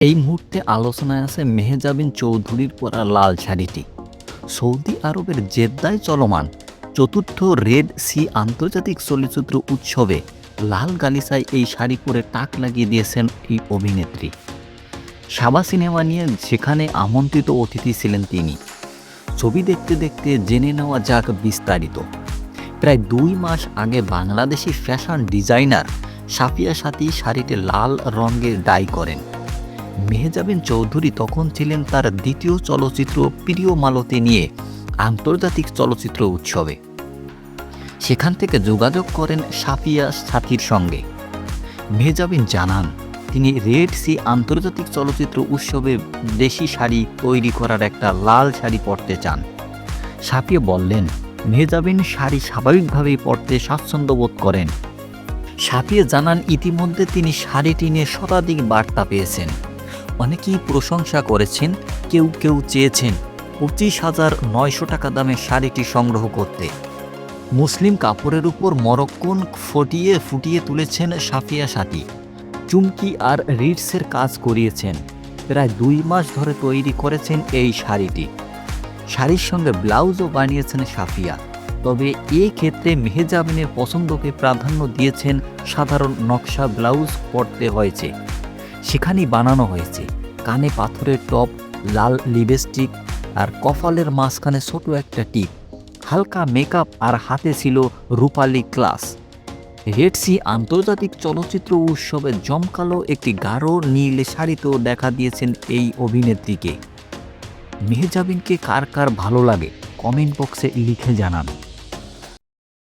এই মুহূর্তে আলোচনায় আছে মেহজাবিন চৌধুরীর পরা লাল শাড়িটি। সৌদি আরবের জেদ্দায় চলমান চতুর্থ রেড সি আন্তর্জাতিক চলচ্চিত্র উৎসবে লাল গালিসায় এই শাড়ি পরে টাক লাগিয়ে দিয়েছেন এই অভিনেত্রী। সাবা সিনেমা নিয়ে সেখানে আমন্ত্রিত অতিথি ছিলেন তিনি। ছবি দেখতে দেখতে জেনে নেওয়া যাক বিস্তারিত। প্রায় দুই মাস আগে বাংলাদেশি ফ্যাশন ডিজাইনার সাফিয়া সাথী শাড়িতে লাল রঙের ডাই করেন। মেহজাবিন চৌধুরী তখন ছিলেন তার দ্বিতীয় চলচ্চিত্র প্রিয় মালতি নিয়ে আন্তর্জাতিক চলচ্চিত্র উৎসবে। সেখান থেকে যোগাযোগ করেন সাফিয়া সাথীর সঙ্গে। মেহজাবিন জানান, তিনি রেড সি আন্তর্জাতিক চলচ্চিত্র উৎসবে দেশি শাড়ি তৈরি করার একটা লাল শাড়ি পরতে চান। সাফিয়া বললেন, মেহজাবিন শাড়ি স্বাভাবিকভাবেই পরতে স্বাচ্ছন্দ্য বোধ করেন। সাফিয়া জানান, ইতিমধ্যে তিনি শাড়িটি নিয়ে শতাধিক বার্তা পেয়েছেন। অনেকেই প্রশংসা করেছেন, কেউ কেউ চেয়েছেন পঁচিশ হাজার নয়শো টাকা দামে শাড়িটি সংগ্রহ করতে। মুসলিম কাপড়ের উপর মরক্কন ফটিয়ে ফুটিয়ে তুলেছেন সাফিয়া সাথী। চুমকি আর রিডসের কাজ করিয়েছেন। প্রায় দুই মাস ধরে তৈরি করেছেন এই শাড়িটি। শাড়ির সঙ্গে ব্লাউজও বানিয়েছেন সাফিয়া। তবে এ ক্ষেত্রে মেহেজাবিনের পছন্দকে প্রাধান্য দিয়েছেন সাধারণ নকশা ব্লাউজ পরতে হয়েছে। সেখানেই বানানো হয়েছে। কানে পাথরের টপ লাল লিপস্টিক আর কপালের মাঝখানে ছোট একটা টিপ। হালকা মেকআপ আর হাতে ছিল রূপালী ক্লাস। রেডসি আন্তর্জাতিক চলচ্চিত্র উৎসবে জমকালো একটি গাঢ় নীল শাড়িতেও দেখা দিয়েছেন এই অভিনেত্রীকে। মেহজাবিনকে কার কার ভালো লাগে, কমেন্ট বক্সে লিখে জানান।